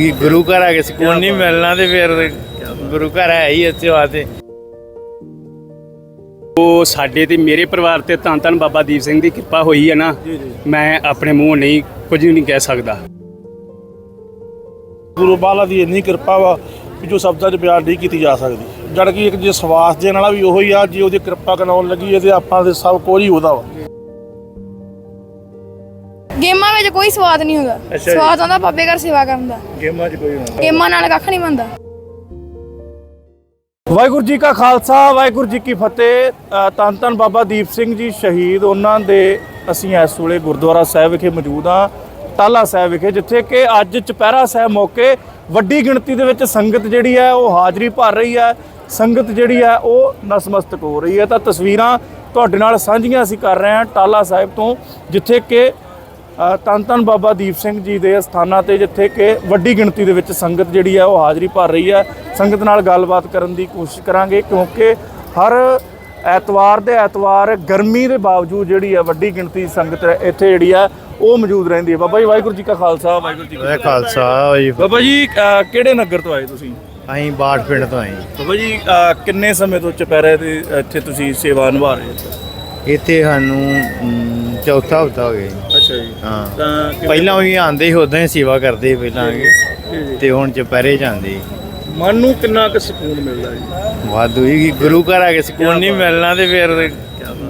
ਕਿ ਗੁਰੂ ਘਰ ਆ ਕੇ ਸਕੂਨ ਨਹੀਂ ਮਿਲਣਾ ਤੇ ਫਿਰ ਗੁਰੂ ਘਰ ਹੈ ਹੀ ਇੱਥੇ ਵਾਸਤੇ ਉਹ ਸਾਡੇ ਤੇ ਮੇਰੇ ਪਰਿਵਾਰ ਤੇ ਧੰਨ ਧੰਨ ਬਾਬਾ ਦੀਪ ਸਿੰਘ ਦੀ ਕਿਰਪਾ ਹੋਈ ਹੈ ਨਾ ਮੈਂ ਆਪਣੇ ਮੂੰਹ ਨਹੀਂ ਕੁਝ ਵੀ ਨਹੀਂ ਕਹਿ ਸਕਦਾ। ਗੁਰੂ ਬਾਲਾ ਦੀ ਇੰਨੀ ਕਿਰਪਾ ਵਾ ਕਿ ਜੋ ਸ਼ਬਦਾਂ 'ਚ ਬਿਆਨ ਨਹੀਂ ਕੀਤੀ ਜਾ ਸਕਦੀ। ਜਦ ਕਿ ਇੱਕ ਜੇ ਸਵਾਸ ਦੇਣ ਵਾਲਾ ਵੀ ਉਹੀ ਆ ਜੇ ਉਹਦੀ ਕਿਰਪਾ ਕਰਾਉਣ ਲੱਗੀ ਹੈ ਤੇ ਆਪਾਂ ਦੇ ਸਭ ਕੁਝ ਹੀ ਉਹਦਾ ਵਾ। ਗੇਮਾਂ ਵਿੱਚ ਕੋਈ ਸਵਾਦ ਨਹੀਂ ਹੁੰਦਾ। ਅੱਛਾ ਜੀ। ਸਵਾਦ ਆਉਂਦਾ ਬਾਬੇ ਘਰ ਸੇਵਾ ਕਰਨ ਦਾ। ਗੇਮਾਂ 'ਚ ਕੋਈ ਹੁੰਦਾ। ਗੇਮਾਂ ਨਾਲ ਕੱਖ ਨਹੀਂ ਬਣਦਾ। ਵਾਹਿਗੁਰੂ ਜੀ ਕਾ ਖਾਲਸਾ ਵਾਹਿਗੁਰੂ ਜੀ ਕੀ ਫਤਿਹ। ਅ, ਧੰਨ ਧੰਨ ਬਾਬਾ ਦੀਪ ਸਿੰਘ ਜੀ ਸ਼ਹੀਦ। ਉਹਨਾਂ ਦੇ ਅਸੀਂ ਇਸ ਵੇਲੇ ਗੁਰਦੁਆਰਾ ਸਾਹਿਬ ਵਿਖੇ ਮੌਜੂਦ ਹਾਂ ਟਾਲਾ ਸਾਹਿਬ ਵਿਖੇ ਜਿੱਥੇ ਕਿ ਅੱਜ ਚੁਪਹਿਰਾ ਸਾਹਿਬ ਮੌਕੇ ਵੱਡੀ ਗਿਣਤੀ ਦੇ ਵਿੱਚ ਸੰਗਤ ਜਿਹੜੀ ਹੈ ਉਹ ਹਾਜ਼ਰੀ ਭਰ ਰਹੀ ਹੈ। ਸੰਗਤ ਜਿਹੜੀ ਹੈ ਉਹ ਨਸਮਸਤਕ ਹੋ ਰਹੀ ਹੈ। ਤਾਂ ਤਸਵੀਰਾਂ ਤੁਹਾਡੇ ਨਾਲ ਸਾਂਝੀਆਂ ਅਸੀਂ ਕਰ ਰਹੇ ਹਾਂ ਟਾਲਾ ਸਾਹਿਬ ਤੋਂ ਜਿੱਥੇ ਕਿ ਧੰਨ ਧੰਨ ਬਾਬਾ ਦੀਪ ਸਿੰਘ ਜੀ ਦੇ ਸਥਾਨਾਂ ਤੇ ਜਿੱਥੇ ਕਿ ਵੱਡੀ ਗਿਣਤੀ ਦੇ ਵਿੱਚ ਸੰਗਤ ਜਿਹੜੀ ਹੈ ਉਹ ਹਾਜ਼ਰੀ ਭਰ ਰਹੀ ਹੈ। ਸੰਗਤ ਨਾਲ ਗੱਲਬਾਤ ਕਰਨ ਦੀ ਕੋਸ਼ਿਸ਼ ਕਰਾਂਗੇ ਕਿਉਂਕਿ ਹਰ ਐਤਵਾਰ ਦੇ ਐਤਵਾਰ ਗਰਮੀ ਦੇ ਬਾਵਜੂਦ ਜਿਹੜੀ ਹੈ ਵੱਡੀ ਗਿਣਤੀ ਸੰਗਤ ਇੱਥੇ ਜਿਹੜੀ ਹੈ ਉਹ ਮੌਜੂਦ ਰਹਿੰਦੀ ਹੈ। ਬਾਬਾ ਜੀ ਵਾਹਿਗੁਰੂ ਜੀ ਕਾ ਖਾਲਸਾ ਵਾਹਿਗੁਰੂ ਜੀ ਕੀ ਖਾਲਸਾ। ਬਾਬਾ ਜੀ ਕਿਹੜੇ ਨਗਰ ਤੋਂ ਆਏ ਤੁਸੀਂ? ਅਸੀਂ ਬਾੜ ਪਿੰਡ ਤੋਂ ਆਏ। ਬਾਬਾ ਜੀ ਕਿੰਨੇ ਸਮੇਂ ਤੋਂ ਚੁਪਹਿਰੇ ਦੇ ਇੱਥੇ ਤੁਸੀਂ ਸੇਵਾ ਨਿਭਾ ਰਹੇ ਹੋ? ਇੱਥੇ ਸਾਨੂੰ ਚੌਥਾ ਹਫਤਾ ਹੋ ਗਿਆ ਜੀ। ਅੱਛਾ ਜੀ। ਹਾਂ। ਤਾਂ ਪਹਿਲਾਂ ਵੀ ਆਂਦੇ ਸੀ ਉਦਾਂ ਹੀ ਸੇਵਾ ਕਰਦੇ ਸੀ ਪਹਿਲਾਂ ਵੀ। ਤੇ ਹੁਣ ਚੁਪਹਿਰੇ ਜਾਂਦੇ ਮਨ ਨੂੰ ਕਿੰਨਾ ਕੁ ਸਕੂਨ ਮਿਲਦਾ ਜੀ? ਵਾਧੂ ਹੀ ਗੁਰੂ ਘਰ ਆ ਕੇ ਸਕੂਨ ਨਹੀਂ ਮਿਲਣਾ ਤੇ ਫਿਰ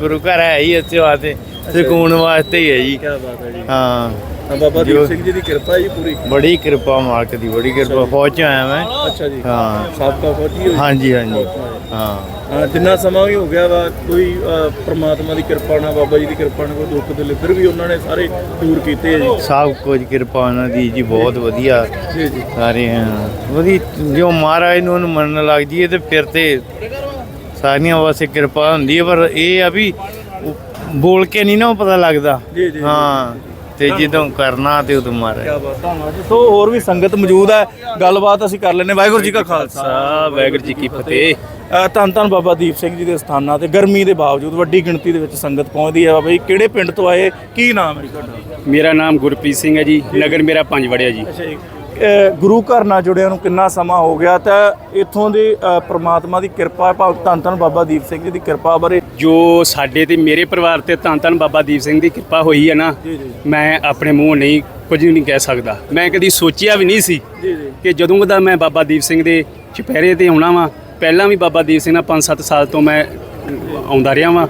ਗੁਰੂ ਘਰ ਹੈ ਹੀ ਇੱਥੇ ਵਾਸਤੇ ਸਕੂਨ ਵਾਸਤੇ ਹੀ ਹੈ ਜੀ। ਕੀ ਬਾਤ ਹੈ ਜੀ। ਹਾਂ। ਤਾਂ ਬਾਬਾ ਦੀਪ ਸਿੰਘ ਜੀ ਦੀ ਕਿਰਪਾ ਜੀ ਪੂਰੀ। ਬੜੀ ਕਿਰਪਾ ਮਾਲਕ ਦੀ ਬੜੀ ਕਿਰਪਾ। ਫੌਜ ਚ ਆਇਆ ਮੈਂ। ਅੱਛਾ ਜੀ। ਹਾਂ। ਸਾਬਕਾ ਫੌਜੀ ਹੋ ਹਾਂਜੀ ਹਾਂਜੀ। ਹਾਂ। ਹਾਂ। ਜਿੰਨਾ ਸਮਾਂ ਵੀ ਹੋ ਗਿਆ ਵਾ ਕੋਈ ਅ, ਪ੍ਰਮਾਤਮਾ ਦੀ ਕਿਰਪਾ ਨਾਲ ਬਾਬਾ ਜੀ ਦੀ ਕਿਰਪਾ ਨਾਲ ਕੋਈ ਦੁੱਖ ਦੇ ਫਿਰ ਵੀ ਉਹਨਾਂ ਨੇ ਸਾਰੇ ਦੂਰ ਕੀਤੇ ਜੀ। ਸਭ ਕੁਝ ਕਿਰਪਾ ਉਹਨਾਂ ਦੀ ਜੀ ਬਹੁਤ ਵਧੀਆ। ਜੀ ਜੀ। ਸਾਰੇ ਹਾਂ। ਉਹਦੀ ਜੋ ਮਹਾਰਾਜ ਨੂੰ ਮੰਨਣ ਲੱਗ ਜੀਏ ਤੇ ਫਿਰ ਤੇ ਸਾਰੀਆਂ ਵਾਸਤੇ ਕਿਰਪਾ ਹੁੰਦੀ ਹੈ ਪਰ ਇਹ ਆ ਵੀ ਬੋਲ ਕੇ ਨਹੀਂ ਨਾ ਉਹ ਪਤਾ ਲੱਗਦਾ। ਜੀ, ਜੀ। ਹਾਂ ਤੇ ਜਦੋਂ ਕਰਨਾ ਤੇ ਉਦੋਂ ਮਹਾਰਾਜ ਕੀ ਬਾਤ ਧੰਨਵਾਦ ਜੀ। ਸੋ ਹੋਰ ਵੀ ਸੰਗਤ ਮੌਜੂਦ ਹੈ। ਗੱਲਬਾਤ ਅਸੀਂ ਕਰ ਲੈਨੇ ਵਾਹਿਗੁਰੂ ਜੀ ਕਾ ਖਾਲਸਾ। ਵਾਹਿਗੁਰੂ ਜੀ ਕੀ ਫਤਿਹ। ਧੰਨ ਧੰਨ ਬਾਬਾ ਦੀਪ ਸਿੰਘ ਜੀ ਦੇ ਸਥਾਨਾਂ ਤੇ ਗਰਮੀ ਦੇ ਬਾਵਜੂਦ ਵੱਡੀ ਗਿਣਤੀ ਦੇ ਵਿੱਚ ਸੰਗਤ ਪਹੁੰਚਦੀ ਹੈ। ਬਾਬਾ ਜੀ ਕਿਹੜੇ ਪਿੰਡ ਤੋਂ ਆਏ? ਕੀ ਨਾਮ ਹੈ ਤੁਹਾਡਾ? ਮੇਰਾ ਨਾਮ ਗੁਰਪ੍ਰੀਤ ਸਿੰਘ ਹੈ ਜੀ। ਨਗਰ ਮੇਰਾ ਪੰਜ ਵੜਿਆ ਜੀ। ਗੁਰੂ ਘਰ ਨਾਲ ਜੁੜਿਆਂ ਨੂੰ ਕਿੰਨਾ ਸਮਾਂ ਹੋ ਗਿਆ? ਤਾਂ ਇੱਥੋਂ ਦੇ ਪ੍ਰਮਾਤਮਾ ਦੀ ਕਿਰਪਾ ਭਾਵ ਧੰਨ ਧੰਨ ਬਾਬਾ ਦੀਪ ਸਿੰਘ ਜੀ ਦੀ ਕਿਰਪਾ ਬਾਰੇ ਜੋ ਸਾਡੇ ਤੇ ਮੇਰੇ ਪਰਿਵਾਰ ਤੇ ਧੰਨ ਧੰਨ ਬਾਬਾ ਦੀਪ ਸਿੰਘ ਦੀ ਕਿਰਪਾ ਹੋਈ ਹੈ ਨਾ। ਮੈਂ ਆਪਣੇ ਮੂੰਹ ਨਹੀਂ ਕੁਝ ਵੀ ਨਹੀਂ ਕਹਿ ਸਕਦਾ। ਮੈਂ ਕਦੀ ਸੋਚਿਆ ਵੀ ਨਹੀਂ ਸੀ ਕਿ ਜਦੋਂ ਦਾ ਮੈਂ ਬਾਬਾ ਦੀਪ ਸਿੰਘ ਦੇ ਚੁਪਹਿਰੇ ਤੇ ਆਉਣਾ ਵਾਂ ਪਹਿਲਾਂ ਵੀ ਬਾਬਾ ਦੀਪ ਸਿੰਘ ਨਾਲ 5-7 ਸਾਲ ਤੋਂ ਮੈਂ ਆਉਂਦਾ ਰਿਹਾ ਵਾਂ।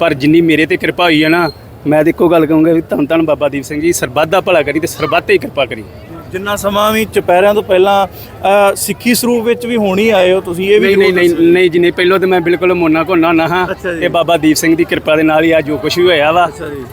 ਪਰ ਜਿੰਨੀ ਮੇਰੇ ਤੇ ਕਿਰਪਾ ਹੋਈ ਹੈ ਨਾ ਮੈਂ ਤਾਂ ਇੱਕੋ ਗੱਲ ਕਹੂੰਗਾ ਵੀ ਧੰਨ ਧੰਨ ਬਾਬਾ ਦੀਪ ਸਿੰਘ ਜੀ ਸਰਬੱਤ ਦਾ ਭਲਾ ਕਰੀ ਤੇ ਸਰਬੱਤ ਤੇ ਹੀ ਕਿਰਪਾ ਕਰੀ। ਜਿੰਨਾ ਸਮਾਂ ਵੀ ਚੁਪਹਿਰਿਆਂ ਤੋਂ ਪਹਿਲਾਂ ਸਿੱਖੀ ਸਰੂਪ ਵਿੱਚ ਵੀ ਹੋਣੀ ਆਏ ਹੋ ਤੁਸੀਂ ਇਹ ਵੀ ਨਹੀਂ ਨਹੀਂ ਨਹੀਂ ਜੀ ਨਹੀਂ ਪਹਿਲਾਂ ਤੇ ਮੈਂ ਬਿਲਕੁਲ ਮੋਨਾ ਘੋਨਾ ਨਾ ਹਾਂ। ਇਹ ਬਾਬਾ ਦੀਪ ਸਿੰਘ ਦੀ ਕਿਰਪਾ ਦੇ ਨਾਲ ਹੀ ਆ ਜੋ ਕੁਝ ਵੀ ਹੋਇਆ ਵਾ।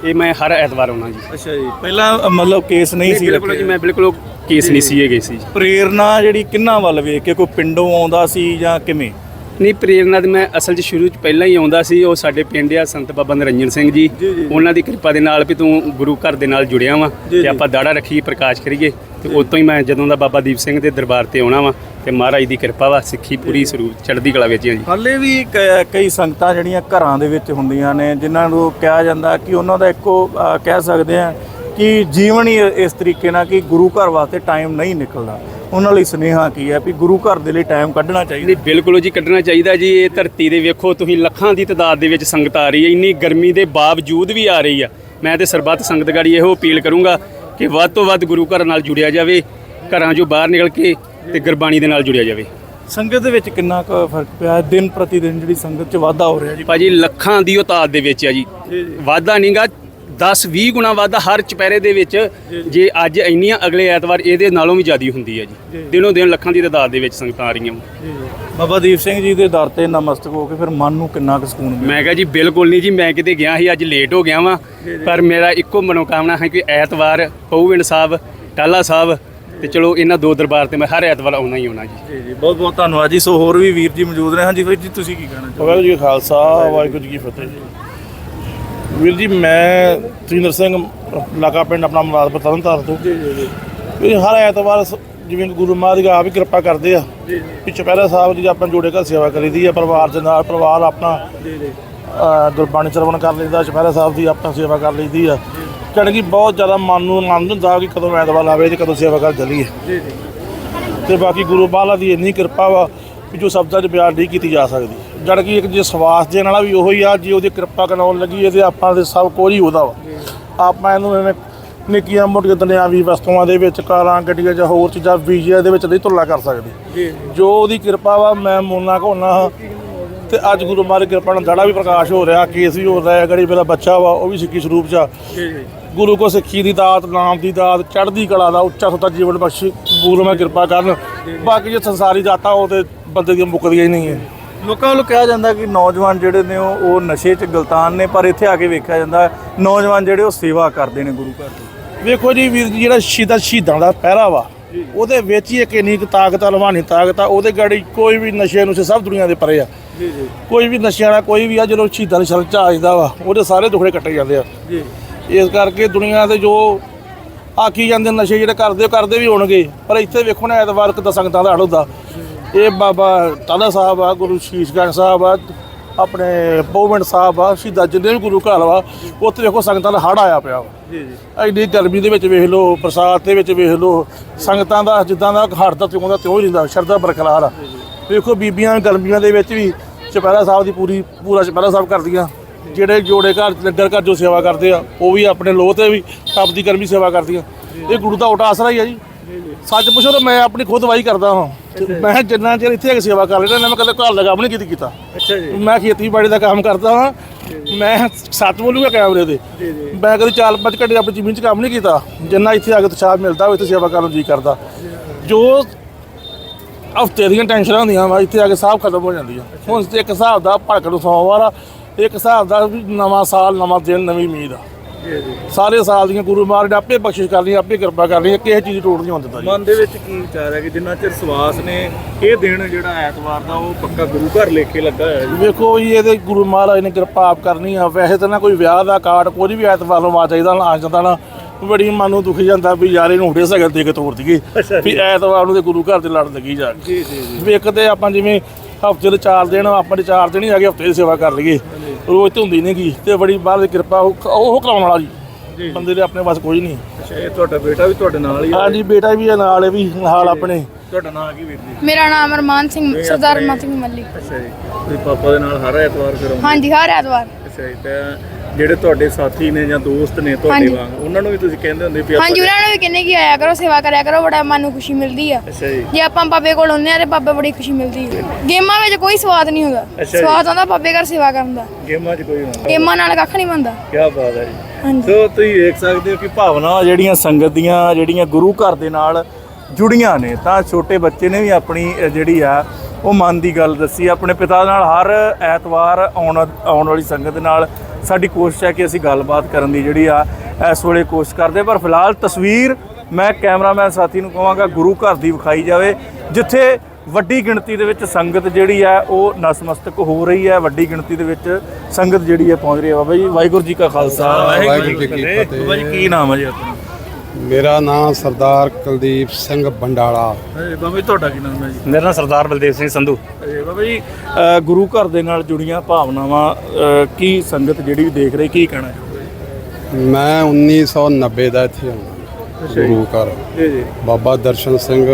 ਇਹ ਮੈਂ ਹਰ ਐਤਵਾਰ ਆਉਣਾ ਜੀ। ਅੱਛਾ ਜੀ ਪਹਿਲਾਂ ਮਤਲਬ ਕੇਸ ਨਹੀਂ ਸੀ ਬਿਲਕੁਲ ਜੀ ਮੈਂ ਬਿਲਕੁਲ ਕੇਸ ਨਹੀਂ ਸੀ ਇਹ ਗਈ ਸੀ ਪ੍ਰੇਰਨਾ ਜਿਹੜੀ ਕਿੰਨਾ ਵੱਲ ਵੇਖ ਕੇ ਕੋਈ ਪਿੰਡੋਂ ਆਉਂਦਾ ਸੀ ਜਾਂ ਕਿਵੇਂ? ਨਹੀਂ ਪ੍ਰੇਰਨਾ ਤੇ ਮੈਂ ਅਸਲ 'ਚ ਸ਼ੁਰੂ 'ਚ ਪਹਿਲਾਂ ਹੀ ਆਉਂਦਾ ਸੀ ਉਹ ਸਾਡੇ ਪਿੰਡ ਆ ਸੰਤ ਬਾਬਾ ਨਰਿੰਜਨ ਸਿੰਘ ਜੀ। ਉਹਨਾਂ ਦੀ ਕਿਰਪਾ ਦੇ ਨਾਲ ਵੀ ਤੂੰ ਗੁਰੂ ਘਰ ਦੇ ਨਾਲ ਜੁੜਿਆ ਵਾਂ। ਤੇ ਆਪਾਂ ਦਾੜਾ ਰੱਖੀਏ ਪ੍ਰਕਾਸ਼ ਕਰੀਏ। ਤੇ ਉਤੋਂ ਹੀ ਮੈਂ ਜਦੋਂ ਦਾ ਬਾਬਾ ਦੀਪ ਸਿੰਘ ਦੇ ਦਰਬਾਰ ਤੇ ਆਉਣਾ ਵਾਂ ਤੇ ਮਹਾਰਾਜ ਦੀ ਕਿਰਪਾ ਵਾ ਸਿੱਖੀ ਪੂਰੀ ਸਰੂਪ ਚੜ੍ਹਦੀ ਕਲਾ ਵਿੱਚ ਜੀ। ਹਾਲੇ ਵੀ ਕਈ ਸੰਗਤਾਂ ਜਿਹੜੀਆਂ ਘਰਾਂ ਦੇ ਵਿੱਚ ਹੁੰਦੀਆਂ ਨੇ ਜਿਨ੍ਹਾਂ ਨੂੰ ਕਿਹਾ ਜਾਂਦਾ ਕਿ ਉਹਨਾਂ ਦਾ ਇੱਕੋ ਕਹਿ ਸਕਦੇ ਆ ਕਿ ਜੀਵਨ ਹੀ ਇਸ ਤਰੀਕੇ ਨਾਲ ਕਿ ਗੁਰੂ ਘਰ ਵਾਸਤੇ ਟਾਈਮ ਨਹੀਂ ਨਿਕਲਦਾ। ਉਹਨਾਂ ਲਈ ਸੁਨੇਹਾ ਕੀ ਹੈ ਵੀ ਗੁਰੂ ਘਰ ਦੇ ਲਈ ਟਾਈਮ ਕੱਢਣਾ ਚਾਹੀਦਾ ਨਹੀਂ ਬਿਲਕੁਲ ਜੀ ਕੱਢਣਾ ਚਾਹੀਦਾ ਜੀ ਇਹ ਧਰਤੀ ਦੇ ਵੇਖੋ ਤੁਸੀਂ ਲੱਖਾਂ ਦੀ ਤਦਾਦ ਦੇ ਵਿੱਚ ਸੰਗਤ ਆ ਰਹੀ ਹੈ ਇੰਨੀ ਗਰਮੀ ਦੇ ਬਾਵਜੂਦ ਵੀ ਆ ਰਹੀ ਆ। ਮੈਂ ਤੇ ਸਰਬੱਤ ਸੰਗਤ ਗਾੜੀ ਇਹੋ ਅਪੀਲ ਕਰੂੰਗਾ ਕਿ ਵੱਧ ਤੋਂ ਵੱਧ ਗੁਰੂ ਘਰ ਨਾਲ ਜੁੜਿਆ ਜਾਵੇ ਘਰਾਂ 'ਚੋਂ ਬਾਹਰ ਨਿਕਲ ਕੇ ਤੇ ਗੁਰਬਾਣੀ ਦੇ ਨਾਲ ਜੁੜਿਆ ਜਾਵੇ। ਸੰਗਤ ਦੇ ਵਿੱਚ ਕਿੰਨਾ ਕੁ ਫ਼ਰਕ ਪਿਆ? ਦਿਨ ਪ੍ਰਤੀ ਦਿਨ ਜਿਹੜੀ ਸੰਗਤ 'ਚ ਵਾਧਾ ਹੋ ਰਿਹਾ ਜੀ। ਭਾਜੀ ਲੱਖਾਂ ਦੀ ਉਤਾਦ ਦੇ ਵਿੱਚ ਆ ਜੀ। ਵਾਧਾ ਨਹੀਂਗਾ 10 20 ਗੁਣਾ ਵਾਧਾ ਹਰ ਚੁਪਹਿਰੇ ਦੇ ਵਿੱਚ ਜੇ ਅੱਜ ਇੰਨੀਆਂ ਅਗਲੇ ਐਤਵਾਰ ਇਹਦੇ ਨਾਲੋਂ ਵੀ ਜ਼ਿਆਦੀ ਹੁੰਦੀ ਹੈ ਜੀ। ਦਿਨੋਂ ਦਿਨ ਲੱਖਾਂ ਦੀ ਤਦਾਦ ਦੇ ਵਿੱਚ ਸੰਗਤਾਂ ਆ ਰਹੀਆਂ ਬਾਬਾ ਦੀਪ ਸਿੰਘ ਜੀ ਦੇ ਦਰ ਤੇ ਨਮਸਤਕ ਹੋ ਕੇ ਫਿਰ ਮਨ ਨੂੰ ਕਿੰਨਾ ਕੁ ਸਕੂਨ ਮਿਲਿਆ? ਮੈਂ ਕਿਹਾ ਜੀ ਬਿਲਕੁਲ ਨਹੀਂ ਜੀ ਮੈਂ ਕਿਤੇ ਗਿਆ ਸੀ ਅੱਜ ਲੇਟ ਹੋ ਗਿਆ ਵਾਂ। ਪਰ ਮੇਰਾ ਇੱਕੋ ਮਨੋਕਾਮਨਾ ਹੈ ਕਿ ਐਤਵਾਰ ਪਊਵਿੰਡ ਸਾਹਿਬ ਟਾਲਾ ਸਾਹਿਬ ਤੇ ਚਲੋ ਇਹਨਾਂ ਦੋ ਦਰਬਾਰ ਤੇ ਮੈਂ ਹਰ ਐਤਵਾਰ ਆਉਣਾ ਹੀ ਆਉਣਾ ਜੀ। ਜੀ ਜੀ। ਬਹੁਤ ਬਹੁਤ ਧੰਨਵਾਦ ਜੀ। ਸੋ ਹੋਰ ਵੀ ਵੀਰ ਜੀ ਮੌਜੂਦ ਨੇ। ਹਾਂਜੀ ਵੀਰ ਜੀ ਤੁਸੀਂ ਕੀ ਕਹਿਣਾ ਚਾਹੁੰਦੇ ਵਾਹਿਗੁਰੂ ਜੀ ਖਾਲਸਾ ਵਾਹਿਗੁਰੂ ਜੀ ਕੀ ਫਤਿਹ ਜੀ। ਵੀਰ ਜੀ ਮੈਂ ਤ੍ਰਿੰਦਰ ਸਿੰਘ ਲਾਗਾ ਪਿੰਡ ਆਪਣਾ ਮਰਾਦਪੁਰ ਤਰਨ ਤਾਰਨ ਤੋਂ। ਜੀ ਜੀ ਜੀ। ਹਰ ਐਤਵਾਰ ਜਿਵੇਂ ਗੁਰੂ ਮਹਾਰਾਜ ਦੀ ਆਪ ਹੀ ਕਿਰਪਾ ਕਰਦੇ ਆ। ਜੀ ਜੀ। ਚੁਪਹਿਰਾ ਸਾਹਿਬ ਦੀ ਆਪਾਂ ਜੋੜੇ ਘਰ ਸੇਵਾ ਕਰੀਦੀ ਆ ਪਰਿਵਾਰ ਦੇ ਨਾਲ ਪਰਿਵਾਰ ਆਪਣਾ ਜੀ ਜੀ। ਗੁਰਬਾਣੀ ਸਰਵਣ ਕਰ ਲਈਦਾ ਚੁਪਹਿਰਾ ਸਾਹਿਬ ਦੀ ਆਪਣਾ ਸੇਵਾ ਕਰ ਲਈਦੀ ਆ। ਜਾਣੀ ਕਿ ਬਹੁਤ ਜ਼ਿਆਦਾ ਮਨ ਨੂੰ ਆਨੰਦ ਹੁੰਦਾ ਕਿ ਕਦੋਂ ਐਤਵਾਰ ਆਵੇ ਤੇ ਕਦੋਂ ਸੇਵਾ ਕਰ ਚੱਲੀਏ। ਜੀ ਜੀ। ਤੇ ਬਾਕੀ ਗੁਰੂ ਬਾਲਾ ਦੀ ਇੰਨੀ ਕਿਰਪਾ ਵਾ ਵੀ ਜੋ ਸ਼ਬਦਾਂ 'ਚ ਬਿਆਨ ਨਹੀਂ ਕੀਤੀ ਜਾ ਸਕਦੀ। ਜਦ ਕਿ ਇੱਕ ਜੇ ਸਵਾਸ ਦੇਣ ਵਾਲਾ ਵੀ ਉਹੀ ਆ ਜੇ ਉਹਦੀ ਕਿਰਪਾ ਕਰਾਉਣ ਲੱਗੀ ਤੇ ਆਪਾਂ ਦੇ ਸਭ ਕੁਝ ਹੀ ਉਹਦਾ ਵਾ। ਆਪਾਂ ਇਹਨੂੰ ਐਵੇਂ ਨਿੱਕੀਆਂ ਮੋਟੀਆਂ ਦੁਨਿਆਵੀ ਵਸਤੂਆਂ ਦੇ ਵਿੱਚ ਕਾਰਾਂ ਗੱਡੀਆਂ ਜਾਂ ਹੋਰ ਚੀਜ਼ਾਂ ਵੀਜ਼ਿਆਂ ਦੇ ਵਿੱਚ ਨਹੀਂ ਤੁਲਨਾ ਕਰ ਸਕਦੇ। ਜੋ ਉਹਦੀ ਕਿਰਪਾ ਵਾ ਮੈਂ ਮੋਨਾ ਹਾਂ। ਤੇ ਅੱਜ ਗੁਰੂ ਦੀ ਕਿਰਪਾ ਨਾਲ ਦਾੜਾ ਵੀ ਪ੍ਰਕਾਸ਼ ਹੋ ਰਿਹਾ ਕੇਸ ਵੀ ਹੋ ਰਿਹਾ ਗੜੀ ਮੇਰਾ ਬੱਚਾ ਵਾ ਉਹ ਵੀ ਸਿੱਖੀ ਸਰੂਪ ਚ ਆ। ਗੁਰੂ ਕੋ ਸਿੱਖੀ ਦੀ ਦਾਤ ਨਾਮ ਦੀ ਦਾਤ ਚੜ੍ਹਦੀ ਕਲਾ ਦਾ ਉੱਚਾ ਸੁੱਚਾ ਜੀਵਨ ਬਖਸ਼ ਗੁਰੂ ਮੈਂ ਕਿਰਪਾ ਕਰਨ। ਬਾਕੀ ਜੇ ਸੰਸਾਰੀ ਦਾਤਾ ਉਹ ਤੇ ਬੰਦੇ ਦੀਆਂ ਮੁੱਕਦੀਆਂ ਹੀ ਨਹੀਂ ਹੈ। ਲੋਕਾਂ ਵੱਲੋਂ ਕਿਹਾ ਜਾਂਦਾ ਕਿ ਨੌਜਵਾਨ ਜਿਹੜੇ ਨੇ ਉਹ ਉਹ ਨਸ਼ੇ 'ਚ ਗਲਤਾਨ ਨੇ ਪਰ ਇੱਥੇ ਆ ਕੇ ਵੇਖਿਆ ਜਾਂਦਾ ਨੌਜਵਾਨ ਜਿਹੜੇ ਉਹ ਸੇਵਾ ਕਰਦੇ ਨੇ ਗੁਰੂ ਘਰ ਦੀ। ਵੇਖੋ ਜੀ ਵੀਰ ਜੀ ਜਿਹੜਾ ਸ਼ਹੀਦਾਂ ਸ਼ਹੀਦਾਂ ਦਾ ਪਹਿਰਾ ਵਾ ਉਹਦੇ ਵਿੱਚ ਹੀ ਇੱਕ ਇੰਨੀ ਤਾਕਤ ਆ ਲਵਾਨੀ ਤਾਕਤ ਆ ਉਹਦੇ ਗਾੜੀ ਕੋਈ ਵੀ ਨਸ਼ੇ ਨੁਸ਼ੇ ਸਭ ਦੁਨੀਆ ਦੇ ਪਰੇ ਆ। ਜੀ ਜੀ। ਕੋਈ ਵੀ ਨਸ਼ਿਆਂ ਵਾਲਾ ਕੋਈ ਵੀ ਆ ਜਦੋਂ ਸ਼ਹੀਦਾਂ ਦੀ ਸ਼ਰਨ ਚ ਆਜਦਾ ਵਾ ਉਹਦੇ ਸਾਰੇ ਦੁਖੜੇ ਕੱਟੇ ਜਾਂਦੇ ਆ। ਜੀ। ਇਸ ਕਰਕੇ ਦੁਨੀਆ ਦੇ ਜੋ ਆਖੀ ਜਾਂਦੇ ਨਸ਼ੇ ਜਿਹੜੇ ਕਰਦੇ ਕਰਦੇ ਵੀ ਹੋਣਗੇ ਪਰ ਇੱਥੇ ਵੇਖੋ ਨਾ ਐਤਵਾਰ ਕਿਦਾਂ ਸੰਗਤਾਂ ਦਾ ਹੜ ਹੁੰਦਾ। ਇਹ ਬਾਬਾ ਤਾਲਾ ਸਾਹਿਬ ਆ ਗੁਰੂ ਸ਼ੀਸ਼ਗੰਜ ਸਾਹਿਬ ਆ ਆਪਣੇ ਪੌਵਿੰਡ ਸਾਹਿਬ ਆ ਸ਼ਹੀਦਾਂ ਜਿੰਨੇ ਵੀ ਗੁਰੂ ਘਰ ਵਾ ਉੱਥੇ ਵੇਖੋ ਸੰਗਤਾਂ ਦਾ ਹੜ ਆਇਆ ਪਿਆ ਵਾ। ਜੀ ਜੀ। ਐਡੀ ਗਰਮੀ ਦੇ ਵਿੱਚ ਵੇਖ ਲਓ ਬਰਸਾਤ ਦੇ ਵਿੱਚ ਵੇਖ ਲਓ ਸੰਗਤਾਂ ਦਾ ਜਿੱਦਾਂ ਦਾ ਹੜ ਦਾ ਤਿਉਂ ਦਾ ਤਿਉਂ ਹੀ ਰਹਿੰਦਾ ਸ਼ਰਧਾ ਬਰਕਰਾਰ ਆ। ਵੇਖੋ ਬੀਬੀਆਂ ਗਰਮੀਆਂ ਦੇ ਵਿੱਚ ਵੀ ਚੁਪਹਿਰਾ ਸਾਹਿਬ ਦੀ ਪੂਰੀ ਪੂਰਾ ਚੁਪਹਿਰਾ ਸਾਹਿਬ ਕਰਦੀਆਂ। ਜਿਹੜੇ ਜੋੜੇ ਘਰ ਲੰਗਰ ਘਰ ਜੋ ਸੇਵਾ ਕਰਦੇ ਆ ਉਹ ਵੀ ਆਪਣੇ ਲੋਹ ਤੇ ਵੀ ਤਪ ਦੀ ਗਰਮੀ ਸੇਵਾ ਕਰਦੀਆਂ। ਇਹ ਗੁਰੂ ਦਾ ਓਟਾ ਆਸਰਾ ਹੀ ਆ ਜੀ। ਸੱਚ ਪੁੱਛੋ ਤਾਂ ਮੈਂ ਆਪਣੀ ਖੁਦ ਵਾਹੀ ਕਰਦਾ ਹਾਂ। ਮੈਂ ਜਿੰਨਾ ਚਿਰ ਇੱਥੇ ਸੇਵਾ ਕਰ ਲੈਣਾ ਮੈਂ ਕਦੇ ਘਰ ਦਾ ਕੰਮ ਨਹੀਂ ਕੀਤੀ ਕੀਤਾ। ਅੱਛਾ ਜੀ। ਮੈਂ ਖੇਤੀਬਾੜੀ ਦਾ ਕੰਮ ਕਰਦਾ ਹਾਂ। ਮੈਂ ਸੱਚ ਬੋਲੂਗਾ ਕੈਮਰੇ ਤੇ? ਮੈਂ ਕਦੇ ਚਾਲ ਪੰਜ ਘੰਟੇ ਆਪਣੀ ਜ਼ਮੀਨ 'ਚ ਕੰਮ ਨਹੀਂ ਕੀਤਾ। ਜਿੰਨਾ ਇੱਥੇ ਆ ਕੇ ਉਤਸ਼ਾਹ ਮਿਲਦਾ ਉਹ ਇੱਥੇ ਸੇਵਾ ਕਰਨ ਨੂੰ ਜੀ ਕਰਦਾ। ਜੋ ਹਫ਼ਤੇ ਦੀਆਂ ਟੈਨਸ਼ਨਾਂ ਹੁੰਦੀਆਂ ਵਾ ਇੱਥੇ ਆ ਕੇ ਸਭ ਖਤਮ ਹੋ ਜਾਂਦੀਆਂ ਹੁਣ ਤੇ ਇੱਕ ਹਿਸਾਬ ਦਾ ਭੜਕ ਨੂੰ ਸੋਮਵਾਰ ਆ ਇੱਕ ਹਿਸਾਬ ਦਾ ਨਵਾਂ ਸਾਲ ਨਵਾਂ ਦਿਨ ਨਵੀਂ ਉਮੀਦ ਆ। ਸਾਰੇ ਸਾਲ ਦੀਆਂ ਗੁਰੂ ਮਹਾਰਾਜ ਨੇ ਆਪੇ ਬਖਸ਼ਿਸ਼ ਕਰਨੀ ਆਪੇ ਕਿਰਪਾ ਕਰਨੀ ਕਿਸੇ ਚੀਜ਼ ਦੀ ਟੋਟ ਨਹੀਂ ਹੋਣ ਦਿੰਦਾ ਜੀ ਮਨ ਦੇ ਵਿੱਚ ਕੀ ਵਿਚਾਰ ਹੈ ਕਿ ਜਿੰਨਾ ਚਿਰ ਸਵਾਸ ਨੇ ਇਹ ਦਿਨ ਜਿਹੜਾ ਐਤਵਾਰ ਦਾ ਉਹ ਪੱਕਾ ਗੁਰੂ ਘਰ ਲੇਖੇ ਲੱਗਾ ਹੋਇਆ ਜੀ। ਵੇਖੋ ਜੀ ਇਹਦੇ ਗੁਰੂ ਮਹਾਰਾਜ ਨੇ ਕਿਰਪਾ ਆਪ ਕਰਨੀ ਆ। ਵੈਸੇ ਤਾਂ ਨਾ ਕੋਈ ਵਿਆਹ ਦਾ ਕਾਰਡ ਕੋਈ ਵੀ ਐਤਵਾਰ ਨੂੰ ਆ ਚਾਹੀਦਾ ਨਾ ਆ ਜਾਂਦਾ ਨਾ ਬੜੀ ਮਨ ਨੂੰ ਦੁਖੀ ਜਾਂਦਾ ਵੀ ਯਾਰ ਇਹਨੂੰ ਹੁਣੇ ਸਗਨ ਦੇ ਕੇ ਤੋੜ ਦਈਏ ਵੀ ਐਤਵਾਰ ਨੂੰ ਤੇ ਗੁਰੂ ਘਰ ਤੇ ਲੜ ਲੱਗੀ ਜਾ ਕੇ। ਜੀ ਜੀ ਜੀ। ਵੀ ਇੱਕ ਤੇ ਆਪਾਂ ਜਿਵੇਂ ਹਫ਼ਤੇ ਦੇ ਚਾਰ ਦਿਨ ਆਪਾਂ ਦੇ ਚਾਰ ਦਿਨ ਹੀ ਆ ਗਏ ਹਫ਼ਤੇ ਦੀ ਸੇਵਾ ਕਰ ਲਈਏ। ਰੋਜ਼ ਤੇ ਹੁੰਦੀ ਨਹੀਂ ਗੀ ਤੇ ਬੜੀ ਬਾਹਰ ਦੀ ਕਿਰਪਾ ਉਹ ਉਹ ਕਰਾਉਣ ਵਾਲਾ ਜੀ। ਬੰਦੇ ਦੇ ਆਪਣੇ ਪਾਸ ਕੋਈ ਨਹੀਂ ਅੱਛਾ ਇਹ ਤੁਹਾਡਾ ਬੇਟਾ ਵੀ ਤੁਹਾਡੇ ਨਾਲ ਹੀ ਆ? ਹਾਂਜੀ ਬੇਟਾ ਵੀ ਹੈ ਨਾਲ ਇਹ ਵੀ ਨਾਲ ਆਪਣੇ। ਤੁਹਾਡਾ ਨਾਂ ਕੀ ਵੀਰ ਜੀ? ਮੇਰਾ ਨਾਮ ਅਰਮਾਨ ਸਿੰਘ ਸਰਦਾਰ ਅਰਮਾਨ ਸਿੰਘ ਮੱਲੀ। ਅੱਛਾ ਜੀ। ਤੁਸੀਂ ਪਾਪਾ ਦੇ ਨਾਲ ਹਰ ਐਤਵਾਰ ਫਿਰ ਆਉਂਦੇ? ਹਾਂਜੀ ਹਰ ਐਤਵਾਰ। ਅੱਛਾ ਜੀ ਤੇ ਜਿਹੜੇ ਤੁਹਾਡੇ ਸਾਥੀ ਨੇ ਜਾਂ ਦੋਸਤ ਨੇ ਤੁਹਾਡੇ ਹਾਂਜੀ। ਵਾਂਗ ਉਹਨਾਂ ਨੂੰ ਵੀ ਤੁਸੀਂ ਕਹਿੰਦੇ ਹੁੰਦੇ ਵੀ ਹਾਂਜੀ ਉਹਨਾਂ ਨੂੰ ਵੀ ਕਹਿੰਦੇ ਕਿ ਆਇਆ ਕਰੋ ਸੇਵਾ ਕਰਿਆ ਕਰੋ ਬੜਾ ਮਨ ਨੂੰ ਖੁਸ਼ੀ ਮਿਲਦੀ ਆ। ਅੱਛਾ ਜੀ। ਜੇ ਆਪਾਂ ਬਾਬੇ ਕੋਲ ਹੁੰਦੇ ਆ ਤੇ ਬਾਬੇ ਬੜੀ ਖੁਸ਼ੀ ਮਿਲਦੀ ਹੈ ਗੇਮਾਂ ਵਿੱਚ ਕੋਈ ਸਵਾਦ ਨਹੀਂ ਹੁੰਦਾ। ਅੱਛਾ ਜੀ। ਸਵਾਦ ਆਉਂਦਾ ਬਾਬੇ ਘਰ ਸੇਵਾ ਕਰਨ ਦਾ। ਗੇਮਾਂ 'ਚ ਕੋਈ ਹੁੰਦਾ। ਗੇਮਾਂ ਨਾਲ ਕੱਖ ਨਹੀਂ ਬਣਦਾ। ਕੀ ਬਾਤ ਹੈ ਜੀ। ਹਾਂਜੀ। ਸੋ ਤੁਸੀਂ ਦੇਖ ਸਕਦੇ ਹੋ ਕਿ ਭਾਵਨਾਵਾਂ ਜਿਹੜੀਆਂ ਸੰਗਤ ਦੀਆਂ ਜਿਹੜੀਆਂ ਗੁਰੂ ਘਰ ਦੇ ਨਾਲ ਜੁੜੀਆਂ ਨੇ ਤਾਂ ਛੋਟੇ ਬੱਚੇ ਨੇ ਵੀ ਆਪਣੀ ਜਿਹੜੀ ਆ ਉਹ ਮਨ ਦੀ ਗੱਲ ਦੱਸੀ। ਆਪਣੇ ਪਿਤਾ ਨਾਲ ਹਰ ਐਤਵਾਰ ਆਉਣ ਆਉਣ ਵਾਲੀ ਸੰਗਤ ਨਾਲ ਸਾਡੀ ਕੋਸ਼ਿਸ਼ ਹੈ ਕਿ ਅਸੀਂ ਗੱਲਬਾਤ ਕਰਨ ਦੀ ਜਿਹੜੀ ਆ ਇਸ ਵੇਲੇ ਕੋਸ਼ਿਸ਼ ਕਰਦੇ ਪਰ ਫਿਲਹਾਲ ਤਸਵੀਰ ਮੈਂ ਕੈਮਰਾਮੈਨ ਸਾਥੀ ਨੂੰ ਕਹਾਂਗਾ ਗੁਰੂ ਘਰ ਦੀ ਵਿਖਾਈ ਜਾਵੇ ਜਿੱਥੇ ਵੱਡੀ ਗਿਣਤੀ ਦੇ ਵਿੱਚ ਸੰਗਤ ਜਿਹੜੀ ਹੈ ਉਹ ਨਸਮਸਤਕ ਹੋ ਰਹੀ ਹੈ। ਵੱਡੀ ਗਿਣਤੀ ਦੇ ਵਿੱਚ ਸੰਗਤ ਜਿਹੜੀ ਹੈ ਪਹੁੰਚ ਰਹੀ ਹੈ। ਬਾਬਾ ਜੀ ਵਾਹਿਗੁਰੂ ਜੀ ਕਾ ਖਾਲਸਾ। ਵਾਹਿਗੁਰੂ ਜੀ ਕੀ ਫਤਿਹ। ਬਾਬਾ ਜੀ ਕੀ ਨਾਮ ਹੈ ਜੀ ਆਪਣਾ? ਮੇਰਾ ਨਾਮ ਸਰਦਾਰ ਕੁਲਦੀਪ ਸਿੰਘ ਬੰਡਾਲਾ। ਹਾਂਜੀ, ਬਾਬਾ ਜੀ ਤੁਹਾਡਾ ਕੀ ਨਾਮ ਹੈ ਜੀ? ਮੇਰਾ ਨਾਮ ਸਰਦਾਰ ਬਲਦੇਵ ਸਿੰਘ ਸੰਧੂ। ਹਾਂਜੀ, ਬਾਬਾ ਜੀ ਅ, ਗੁਰੂ ਘਰ ਦੇ ਨਾਲ ਜੁੜੀਆਂ ਭਾਵਨਾਵਾਂ ਅ, ਕੀ ਸੰਗਤ ਜਿਹੜੀ ਵੀ ਦੇਖ ਰਹੀ ਕੀ ਕਹਿਣਾ ਚਾਹੋਗੇ ਮੈਂ 1990 ਦਾ ਇੱਥੇ ਆਉਂਦਾ ਗੁਰੂ ਘਰ। ਜੀ ਜੀ। ਬਾਬਾ ਦਰਸ਼ਨ ਸਿੰਘ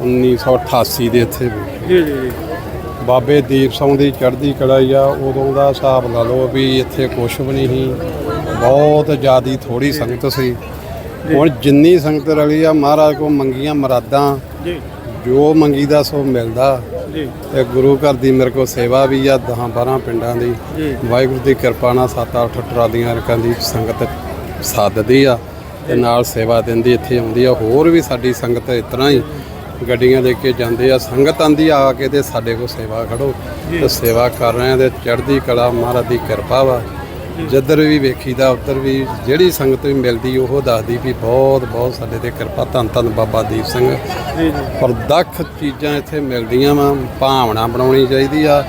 1988 ਦੇ ਇੱਥੇ ਵੀ। ਜੀ ਜੀ ਬਾਬੇ ਦੀਪ ਸਿੰਘ ਦੀ ਚੜ੍ਹਦੀ ਕਲਾ ਹੀ ਆ ਉਦੋਂ ਦਾ ਹਿਸਾਬ ਲਾ ਲਓ ਵੀ ਇੱਥੇ ਕੁਛ ਵੀ ਨਹੀਂ ਸੀ। ਬਹੁਤ ਜ਼ਿਆਦੀ ਥੋੜੀ ਸੰਗਤ ਸੀ। ਹੁਣ ਜਿੰਨੀ ਸੰਗਤ ਰਲੀ ਆ ਮਹਾਰਾਜ ਕੋ ਮੰਗੀਆਂ ਮਰਾਦਾਂ ਜੀ। ਜੋ ਮੰਗੀਦਾ ਸੋ ਮਿਲਦਾ। ਜੀ। ਤੇ ਗੁਰੂ ਘਰ ਦੀ ਮੇਰੇ ਕੋ ਸੇਵਾ ਵੀ ਆ 10 12 ਪਿੰਡਾਂ ਦੀ। ਵਾਹਿਗੁਰੂ ਦੀ ਕਿਰਪਾ ਨਾਲ 7-8 ਟਰਾਲੀਆਂ ਰਕਾਂ ਦੀ ਸੰਗਤ ਸੱਦਦੀ ਆ ਤੇ ਨਾਲ ਸੇਵਾ ਦਿੰਦੀ ਇੱਥੇ ਆਉਂਦੀ ਆ। ਹੋਰ ਵੀ ਸਾਡੀ ਸੰਗਤ ਇਸ ਤਰ੍ਹਾਂ ਹੀ ਗੱਡੀਆਂ ਲੈ ਕੇ ਜਾਂਦੇ ਆ। ਸੰਗਤ ਆਂਦੀ ਆ ਕੇ ਤੇ ਸਾਡੇ ਕੋ ਸੇਵਾ ਖੜੋ। ਤੇ ਸੇਵਾ ਕਰ ਰਹੇ ਆ ਤੇ ਚੜ੍ਹਦੀ ਕਲਾ ਮਹਾਰਾਜ ਦੀ ਕਿਰਪਾ ਵਾ। ਜਿੱਧਰ ਵੀ ਵੇਖੀਦਾ ਉੱਧਰ ਵੀ ਜਿਹੜੀ ਸੰਗਤ ਵੀ ਮਿਲਦੀ ਉਹ ਦੱਸਦੀ ਵੀ ਬਹੁਤ ਬਹੁਤ ਸਾਡੇ ਤੇ ਕਿਰਪਾ। ਧੰਨ ਧੰਨ ਬਾਬਾ ਦੀਪ ਸਿੰਘ। ਜੀ ਜੀ। ਪ੍ਰਦਖ ਚੀਜ਼ਾਂ ਇੱਥੇ ਮਿਲਦੀਆਂ ਵਾ ਭਾਵਨਾ ਬਣਾਉਣੀ ਚਾਹੀਦੀ ਆ।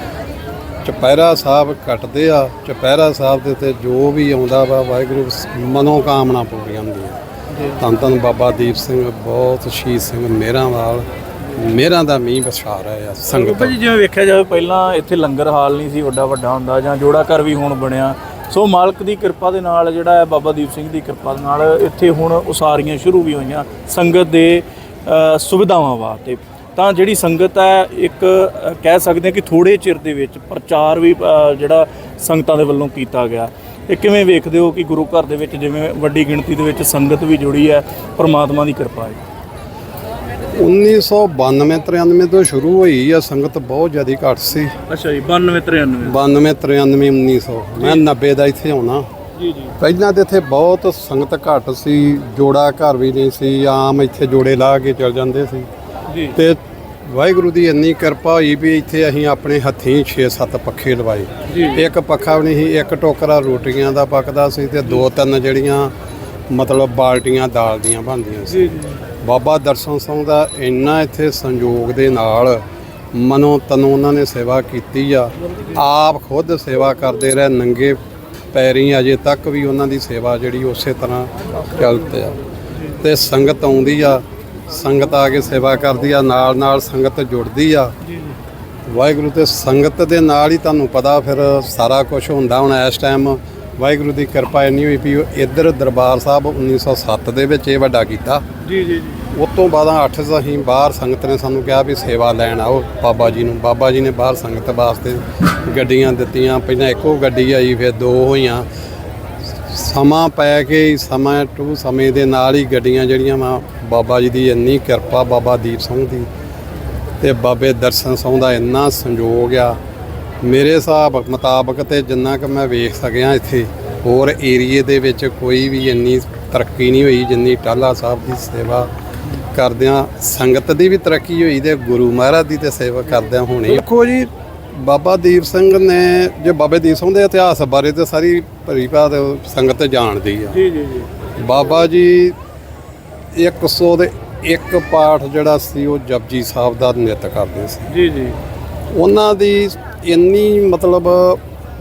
ਚੁਪਹਿਰਾ ਸਾਹਿਬ ਕੱਟਦੇ ਆ ਚੁਪਹਿਰਾ ਸਾਹਿਬ ਦੇ ਉੱਤੇ ਜੋ ਵੀ ਆਉਂਦਾ ਵਾ ਵਾਹਿਗੁਰੂ ਮਨੋ ਕਾਮਨਾ ਪੂਰੀਆਂ ਹੁੰਦੀਆਂ। ਧੰਨ ਧੰਨ ਬਾਬਾ ਦੀਪ ਸਿੰਘ ਬਹੁਤ ਸ਼ਹੀਦ ਸਿੰਘ ਮੇਰਾਂਵਾਲ ਮੇਰਾਂ ਦਾ ਮੀਂਹ ਵਸਾ ਰਿਹਾ ਆ ਸੰਗਤ ਜੀ ਜਿਵੇਂ ਵੇਖਿਆ ਜਾਵੇ ਪਹਿਲਾਂ ਇੱਥੇ ਲੰਗਰ ਹਾਲ ਨਹੀਂ ਸੀ ਵੱਡਾ ਵੱਡਾ ਹੁੰਦਾ ਜਾਂ ਜੋੜਾ ਘਰ ਵੀ ਹੁਣ ਬਣਿਆ। ਸੋ ਮਾਲਕ ਦੀ ਕਿਰਪਾ ਦੇ ਨਾਲ ਜਿਹੜਾ ਹੈ ਬਾਬਾ ਦੀਪ ਸਿੰਘ ਦੀ ਕਿਰਪਾ ਦੇ ਨਾਲ ਇੱਥੇ ਹੁਣ ਉਸਾਰੀਆਂ ਸ਼ੁਰੂ ਵੀ ਹੋਈਆਂ ਸੰਗਤ ਦੇ ਸੁਵਿਧਾਵਾਂ ਵਾਸਤੇ। ਤਾਂ ਜਿਹੜੀ ਸੰਗਤ ਹੈ ਇੱਕ ਕਹਿ ਸਕਦੇ ਹਾਂ ਕਿ ਥੋੜੇ ਚਿਰ ਦੇ ਵਿੱਚ ਪ੍ਰਚਾਰ ਵੀ ਜਿਹੜਾ ਸੰਗਤਾਂ ਦੇ ਵੱਲੋਂ ਕੀਤਾ ਗਿਆ। ਇਹ ਕਿਵੇਂ ਵੇਖਦੇ ਹੋ ਕਿ ਗੁਰੂ ਘਰ ਦੇ ਵਿੱਚ ਜਿਵੇਂ ਵੱਡੀ ਗਿਣਤੀ ਦੇ ਵਿੱਚ ਸੰਗਤ ਵੀ ਜੁੜੀ ਹੈ, ਪਰਮਾਤਮਾ ਦੀ ਕਿਰਪਾ ਹੈ? 1992 93 ਤੋਂ ਸ਼ੁਰੂ ਹੋਈ ਆ ਸੰਗਤ ਬਹੁਤ ਜ਼ਿਆਦਾ ਘੱਟ ਸੀ। ਅੱਛਾ ਜੀ 92 93 92 93 1900 ਮੈਂ 90 ਦਾ ਇੱਥੇ ਆਉਣਾ। ਜੀ ਜੀ। ਪਹਿਲਾਂ ਤੇ ਇੱਥੇ ਬਹੁਤ ਸੰਗਤ ਘੱਟ ਸੀ ਜੋੜਾ ਘਰ ਵੀ ਨਹੀਂ ਸੀ ਆਮ ਇੱਥੇ ਜੋੜੇ ਲਾ ਕੇ ਚਲ ਜਾਂਦੇ ਸੀ। ਜੀ। ਤੇ ਵਾਹਿਗੁਰੂ ਦੀ ਇੰਨੀ ਕਿਰਪਾ ਹੋਈ ਵੀ ਇੱਥੇ ਅਸੀਂ ਆਪਣੇ ਹੱਥੀਂ 6-7 ਪੱਖੇ ਲਵਾਏ। ਇੱਕ ਪੱਖਾ ਵੀ ਨਹੀਂ ਸੀ ਇੱਕ ਟੋਕਰਾ ਰੋਟੀਆਂ ਦਾ ਪੱਕਦਾ ਸੀ ਤੇ ਦੋ ਤਿੰਨ ਜਿਹੜੀਆਂ ਮਤਲਬ ਬਾਲਟੀਆਂ ਦਾਲ ਦੀਆਂ ਬਣਦੀਆਂ ਸੀ। ਬਾਬਾ ਦਰਸ਼ਨ ਸਿੰਘ ਦਾ ਇੰਨਾ ਇੱਥੇ ਸੰਯੋਗ ਦੇ ਨਾਲ ਮਨੋ ਤਨੋਂ ਉਹਨਾਂ ਨੇ ਸੇਵਾ ਕੀਤੀ ਆ। ਆਪ ਖੁਦ ਸੇਵਾ ਕਰਦੇ ਰਹੇ, ਨੰਗੇ ਪੈਰੀ ਅਜੇ ਤੱਕ ਵੀ ਉਹਨਾਂ ਦੀ ਸੇਵਾ ਜਿਹੜੀ ਉਸੇ ਤਰ੍ਹਾਂ ਚੱਲਦੀ ਆ। ਤੇ ਸੰਗਤ ਆਉਂਦੀ ਆ, ਸੰਗਤ ਆ ਕੇ ਸੇਵਾ ਕਰਦੀ ਆ, ਨਾਲ ਨਾਲ ਸੰਗਤ ਜੁੜਦੀ ਆ। ਵਾਹਿਗੁਰੂ ਤੇ ਸੰਗਤ ਦੇ ਨਾਲ ਹੀ ਤੁਹਾਨੂੰ ਪਤਾ ਫਿਰ ਸਾਰਾ ਕੁਝ ਹੁੰਦਾ ਹੁਣ ਇਸ ਟਾਈਮ ਵਾਹਿਗੁਰੂ ਦੀ ਕਿਰਪਾ ਇੰਨੀ ਹੋਈ ਵੀ ਇੱਧਰ ਦਰਬਾਰ ਸਾਹਿਬ 1907 ਦੇ ਵਿੱਚ ਇਹ ਵੱਡਾ ਕੀਤਾ। ਜੀ ਜੀ ਉਸ ਤੋਂ ਬਾਅਦ 8 ਅਸੀਂ ਬਾਹਰ ਸੰਗਤ ਨੇ ਸਾਨੂੰ ਕਿਹਾ ਵੀ ਸੇਵਾ ਲੈਣ ਆਓ ਬਾਬਾ ਜੀ ਨੂੰ। ਬਾਬਾ ਜੀ ਨੇ ਬਾਹਰ ਸੰਗਤ ਵਾਸਤੇ ਗੱਡੀਆਂ ਦਿੱਤੀਆਂ। ਪਹਿਲਾਂ ਇੱਕੋ ਗੱਡੀ ਆਈ ਫਿਰ ਦੋ ਹੋਈਆਂ। ਸਮਾਂ ਪੈ ਕੇ ਸਮਾਂ ਟੂ ਸਮੇਂ ਦੇ ਨਾਲ ਹੀ ਗੱਡੀਆਂ ਜਿਹੜੀਆਂ ਵਾ ਬਾਬਾ ਜੀ ਦੀ ਇੰਨੀ ਕਿਰਪਾ ਬਾਬਾ ਦੀਪ ਸਿੰਘ ਦੀ ਤੇ ਬਾਬੇ ਦਰਸ਼ਨ ਸਿੰਘ ਦਾ ਇੰਨਾ ਸੰਯੋਗ ਆ। ਮੇਰੇ ਹਿਸਾਬ ਮੁਤਾਬਕ ਤੇ ਜਿੰਨਾ ਕਿ ਮੈਂ ਵੇਖ ਸਕਿਆ ਇੱਥੇ ਹੋਰ ਏਰੀਏ ਦੇ ਵਿੱਚ ਕੋਈ ਵੀ ਇੰਨੀ ਤਰੱਕੀ ਨਹੀਂ ਹੋਈ ਜਿੰਨੀ ਟਾਲਾ ਸਾਹਿਬ ਦੀ ਸੇਵਾ ਕਰਦਿਆਂ ਸੰਗਤ ਦੀ ਵੀ ਤਰੱਕੀ ਹੋਈ ਤੇ ਗੁਰੂ ਮਹਾਰਾਜ ਦੀ ਤੇ ਸੇਵਾ ਕਰਦਿਆਂ ਹੋਣੀ। ਦੇਖੋ ਜੀ ਬਾਬਾ ਦੀਪ ਸਿੰਘ ਨੇ ਜੇ ਬਾਬੇ ਦੀਪ ਸਿੰਘ ਦੇ ਇਤਿਹਾਸ ਬਾਰੇ ਤੇ ਸਾਰੀ ਭਰੀ ਭਾਤ ਸੰਗਤ ਜਾਣਦੀ ਆ। ਜੀ ਜੀ ਜੀ। ਬਾਬਾ ਜੀ 100 ਦੇ ਇੱਕ ਪਾਠ ਜਿਹੜਾ ਸੀ ਉਹ ਜਪਜੀ ਸਾਹਿਬ ਦਾ ਨਿਤ ਕਰਦੇ ਸੀ। ਜੀ ਜੀ। ਉਹਨਾਂ ਦੀ ਇੰਨੀ ਮਤਲਬ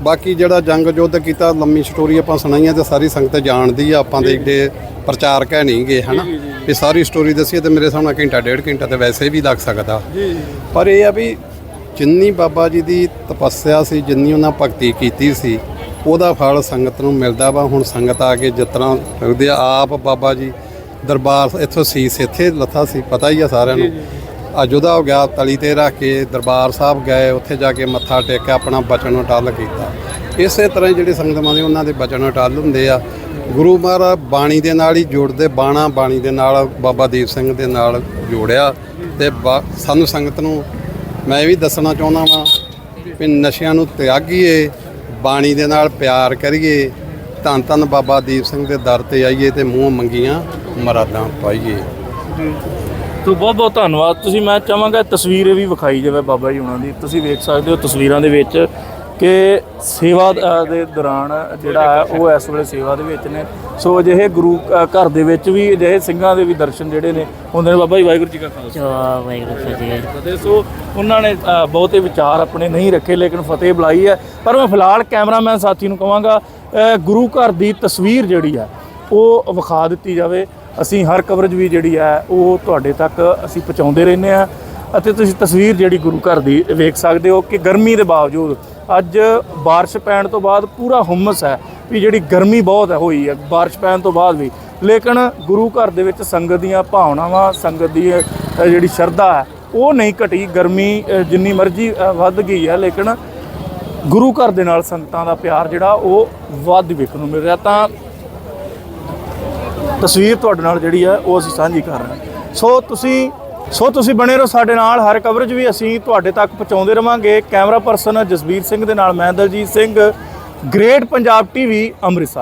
ਬਾਕੀ ਜਿਹੜਾ ਜੰਗ ਯੁੱਧ ਕੀਤਾ ਲੰਮੀ ਸਟੋਰੀ ਆਪਾਂ ਸੁਣਾਈਆਂ ਤੇ ਸਾਰੀ ਸੰਗਤ ਜਾਣਦੀ ਆ ਆਪਾਂ ਦੇ ਏਡੇ ਪ੍ਰਚਾਰਕ ਹੈ ਨਹੀਂ ਗਏ ਹਨਾ? ਵੀ ਸਾਰੀ ਸਟੋਰੀ ਦੱਸੀਏ ਤੇ ਮੇਰੇ ਸਾਹਮਣੇ ਘੰਟਾ ਡੇਢ ਘੰਟਾ ਤੇ ਵੈਸੇ ਵੀ ਲੱਗ ਸਕਦਾ। ਪਰ ਇਹ ਆ ਵੀ ਜਿੰਨੀ ਬਾਬਾ ਜੀ ਦੀ ਤਪੱਸਿਆ ਸੀ ਜਿੰਨੀ ਉਹਨਾਂ ਭਗਤੀ ਕੀਤੀ ਸੀ ਉਹਦਾ ਫਲ ਸੰਗਤ ਨੂੰ ਮਿਲਦਾ ਵਾ। ਹੁਣ ਸੰਗਤ ਆ ਕੇ ਲੱਗਦੇ ਆ ਆਪ ਬਾਬਾ ਜੀ ਦਰਬਾਰ ਇੱਥੋਂ ਸੀਸ ਇੱਥੇ ਲੱਥਾ ਸੀ ਪਤਾ ਹੀ ਆ ਸਾਰਿਆਂ ਨੂੰ। ਅੱਜ ਹੋ ਗਿਆ ਤਲੀ ਤੇ ਰੱਖ ਕੇ ਦਰਬਾਰ ਸਾਹਿਬ ਗਏ, ਉੱਥੇ ਜਾ ਕੇ ਮੱਥਾ ਟੇਕਿਆ ਆਪਣਾ ਬਚਨ ਅਟੱਲ ਕੀਤਾ। ਇਸੇ ਤਰ੍ਹਾਂ ਹੀ ਜਿਹੜੇ ਸੰਗਤਾਂ ਦੇ ਉਹਨਾਂ ਦੇ ਬਚਨ ਅਟੱਲ ਹੁੰਦੇ ਆ। ਗੁਰੂ ਮਹਾਰਾਜ ਬਾਣੀ ਦੇ ਨਾਲ ਹੀ ਜੋੜਦੇ, ਬਾਣਾ ਬਾਣੀ ਦੇ ਨਾਲ, ਬਾਬਾ ਦੀਪ ਸਿੰਘ ਦੇ ਨਾਲ ਜੋੜਿਆ। ਤੇ ਬਾ- ਸਾਨੂੰ ਸੰਗਤ ਨੂੰ ਮੈਂ ਇਹ ਵੀ ਦੱਸਣਾ ਚਾਹੁੰਦਾ ਵਾਂ ਵੀ ਨਸ਼ਿਆਂ ਨੂੰ ਤਿਆਗੀਏ, ਬਾਣੀ ਦੇ ਨਾਲ ਪਿਆਰ ਕਰੀਏ, ਧੰਨ ਧੰਨ ਬਾਬਾ ਦੀਪ ਸਿੰਘ ਦੇ ਦਰ ਤੇ ਆਈਏ ਤੇ ਮੂੰਹ ਮੰਗੀਆਂ ਮਰਾਦਾਂ ਪਾਈਏ। ਤੋ ਬਹੁਤ ਬਹੁਤ ਧੰਨਵਾਦ। ਤੁਸੀਂ ਮੈਂ ਚਾਹਾਂਗਾ ਤਸਵੀਰ ਵੀ ਵਿਖਾਈ ਜਾਵੇ ਬਾਬਾ ਜੀ ਉਹਨਾਂ ਦੀ। ਤੁਸੀਂ ਵੇਖ ਸਕਦੇ ਹੋ ਤਸਵੀਰਾਂ ਦੇ ਵਿੱਚ ਕਿ ਸੇਵਾ ਦੇ ਦੌਰਾਨ ਜਿਹੜਾ ਹੈ ਉਹ ਇਸ ਵੇਲੇ ਸੇਵਾ ਦੇ ਵਿੱਚ ਨੇ। ਸੋ ਅਜਿਹੇ ਗੁਰੂ ਘਰ ਦੇ ਵਿੱਚ ਵੀ ਅਜਿਹੇ ਸਿੰਘਾਂ ਦੇ ਵੀ ਦਰਸ਼ਨ ਜਿਹੜੇ ਨੇ ਹੁੰਦੇ ਨੇ ਬਾਬਾ ਜੀ ਵਾਹਿਗੁਰੂ ਜੀ ਕਾ ਖਾਲਸਾ। ਜੋ ਵਾਹਿਗੁਰੂ ਫਤਿਹ ਫਤਿਹ ਸੋ ਉਹਨਾਂ ਨੇ ਬਹੁਤੇ ਵਿਚਾਰ ਆਪਣੇ ਨਹੀਂ ਰੱਖੇ ਲੇਕਿਨ ਫਤਿਹ ਬੁਲਾਈ ਹੈ। ਪਰ ਮੈਂ ਫਿਲਹਾਲ ਕੈਮਰਾਮੈਨ ਸਾਥੀ ਨੂੰ ਕਹਾਂਗਾ ਗੁਰੂ ਘਰ ਦੀ ਤਸਵੀਰ ਜਿਹੜੀ ਹੈ ਉਹ ਵਿਖਾ ਦਿੱਤੀ ਜਾਵੇ। ਅਸੀਂ ਹਰ ਕਵਰੇਜ ਵੀ ਜਿਹੜੀ ਹੈ, ਉਹ ਤੁਹਾਡੇ ਤੱਕ ਅਸੀਂ ਪਹੁੰਚਾਉਂਦੇ ਰਹਿੰਦੇ ਆ ਅਤੇ ਤੁਸੀਂ ਤਸਵੀਰ ਜਿਹੜੀ ਗੁਰੂ ਘਰ ਦੀ ਵੇਖ ਸਕਦੇ ਹੋ ਕਿ ਗਰਮੀ ਦੇ ਬਾਵਜੂਦ ਅੱਜ ਬਾਰਿਸ਼ ਪੈਣ ਤੋਂ ਬਾਅਦ ਪੂਰਾ ਹੁਮਸ ਹੈ ਵੀ ਜਿਹੜੀ ਗਰਮੀ ਬਹੁਤ ਹੈ, ਹੋਈ ਹੈ ਬਾਰਿਸ਼ ਪੈਣ ਤੋਂ ਬਾਅਦ ਵੀ। ਲੇਕਿਨ ਗੁਰੂ ਘਰ ਦੇ ਵਿੱਚ ਸੰਗਤ ਦੀਆਂ ਭਾਵਨਾਵਾਂ, ਸੰਗਤ ਦੀ ਜਿਹੜੀ ਸ਼ਰਧਾ ਹੈ, ਉਹ ਨਹੀਂ ਘਟੀ। ਗਰਮੀ ਜਿੰਨੀ ਮਰਜ਼ੀ ਵੱਧ ਗਈ ਹੈ, ਲੇਕਿਨ ਗੁਰੂ ਘਰ ਦੇ ਨਾਲ ਸੰਗਤਾਂ ਦਾ ਪਿਆਰ ਜਿਹੜਾ, ਉਹ ਵੱਧ ਵੇਖਣ ਨੂੰ ਮਿਲ ਰਿਹਾ। ਤਾਂ ਤਸਵੀਰ ਤੁਹਾਡੇ ਨਾਲ ਜਿਹੜੀ ਹੈ ਉਹ ਅਸੀਂ ਸਾਂਝੀ ਕਰ ਰਹੇ ਹਾਂ। ਸੋ ਤੁਸੀਂ ਸੋ ਤੁਸੀਂ ਬਣੇ ਰਹੋ ਸਾਡੇ ਨਾਲ, ਹਰ ਕਵਰੇਜ ਵੀ ਅਸੀਂ ਤੁਹਾਡੇ ਤੱਕ ਪਹੁੰਚਾਉਂਦੇ ਰਵਾਂਗੇ। ਕੈਮਰਾ ਪਰਸਨ ਜਸਬੀਰ ਸਿੰਘ ਦੇ ਨਾਲ ਮੈਂ ਦਲਜੀਤ ਸਿੰਘ ਗ੍ਰੇਟ ਪੰਜਾਬ ਟੀਵੀ ਅੰਮ੍ਰਿਤਸਰ।